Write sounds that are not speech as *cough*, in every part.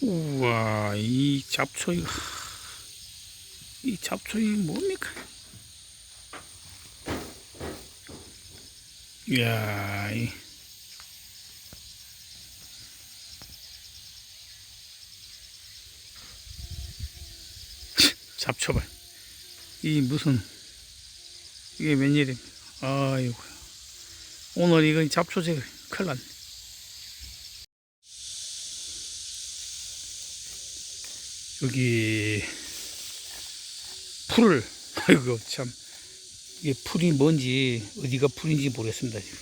우와, 이 잡초, 이거. 이 잡초, 이 뭡니까? 이야, 이. 잡초봐. 이 무슨, 이게 웬일입니까? 아이고. 오늘 이거 잡초제 큰일 났네. 여기 풀을 *laughs* 아이고 참. 이게 풀이 뭔지 어디가 풀인지 모르겠습니다 지금.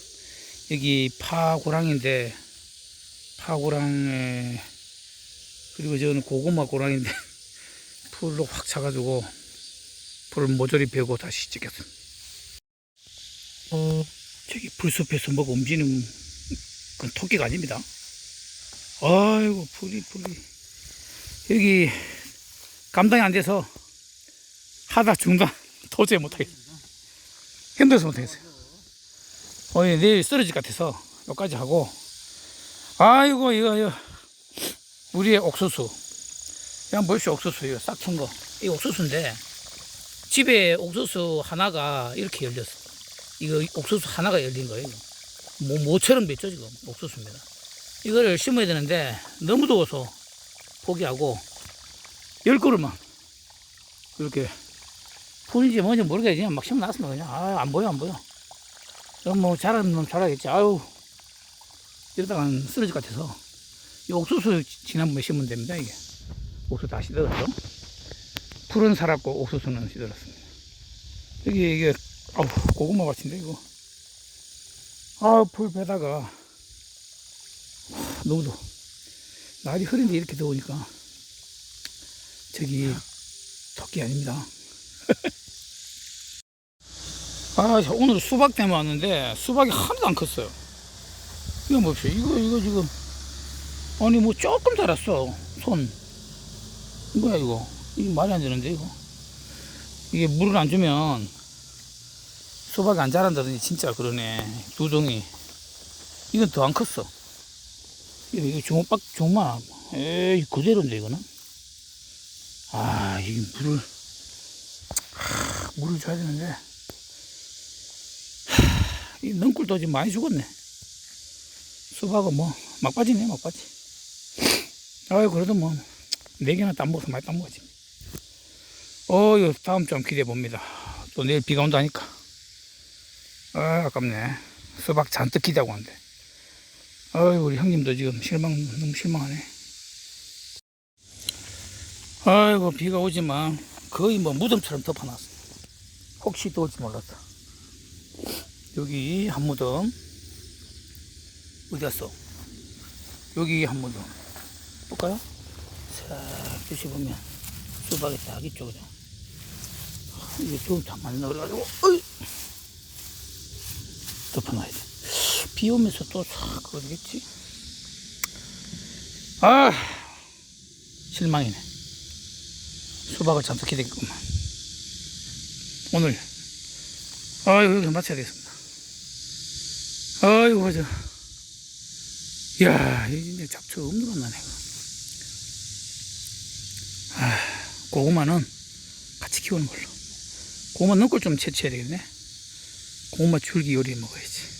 여기 파고랑인데 파고랑에 그리고 저는 고구마 고랑인데 *laughs* 풀로 확 차가지고 풀을 모조리 베고 다시 찍겠습니다. 저기 풀숲에서 뭐가 움직이는 건 토끼가 아닙니다. 아이고 풀이 풀이 여기 감당이 안 돼서 하다 중단 *laughs* 도저히 못하겠어요. 힘들어서 못하겠어요. 어, 예, 내일 쓰러질 것 같아서 여기까지 하고 아이고 이거 이거 우리의 옥수수 그냥 보십시오 옥수수 이거 싹튼 거. 이 옥수수인데 집에 옥수수 하나가 이렇게 열렸어. 이거 옥수수 하나가 열린 거예요. 뭐 모처럼 맺죠 지금 옥수수입니다. 이거를 심어야 되는데 너무 더워서 포기하고 열 그루만 이렇게 풀인지 뭔지 모르겠지 그냥 막 심어놨으면 그냥. 아 안 보여 안 보여. 뭐 자라는 놈 자라겠지. 아유. 이러다가는 쓰러질 것 같아서. 이 옥수수 지난번에 심으면 됩니다 이게. 옥수수 다 시들었죠? 풀은 살았고 옥수수는 시들었습니다. 여기 이게 아우 고구마 같은데 이거. 아풀 베다가. 너무 더워 날이 흐린데 이렇게 더우니까 저기 토끼 아닙니다. *laughs* 아 오늘 수박 때문에 왔는데 수박이 하나도 안 컸어요. 이거 봅시오. 이거 이거 지금 아니 뭐 조금 자랐어 손. 뭐야 이거? 이게 말이 안 되는데 이거. 이게 물을 안 주면 수박이 안 자란다더니 진짜 그러네. 두 종이. 이건 더 안 컸어. 이거, 주먹박, 주먹만. 에이, 그대로인데, 이거는. 아, 이게 물을, 하, 물을 줘야 되는데. 하, 이 넝굴도 지금 많이 죽었네. 수박은 뭐, 막바지네, 막바지. 아유, 그래도 뭐, 네 개나 딴 먹어서 많이 딴 먹었지. 어, 이거 다음 주 기대해 봅니다. 또 내일 비가 온다니까. 아, 아깝네. 수박 잔뜩 기대하고 왔는데. 아유, 우리 형님도 지금 실망, 너무 실망하네. 아이고, 비가 오지만 거의 뭐 무덤처럼 덮어놨어. 혹시 또 올지 몰랐다. 여기 한 무덤. 어디 갔어? 여기 한 무덤. 볼까요? 싹 뒤집으면 수박이 딱 있죠, 그죠? 이게 참 많이 넣어가지고, 어이! 덮어놔야 돼. 비 오면서 또 싹 그러겠지? 아, 실망이네. 수박을 잔뜩 기대겠구만. 오늘, 아유, 여기 마쳐야 되겠습니다. 아이고, 저. 이야, 이제 잡초 엄청 나네. 아, 고구마는 같이 키우는 걸로. 고구마 넣고 좀 채취해야 되겠네. 고구마 줄기 요리 먹어야지.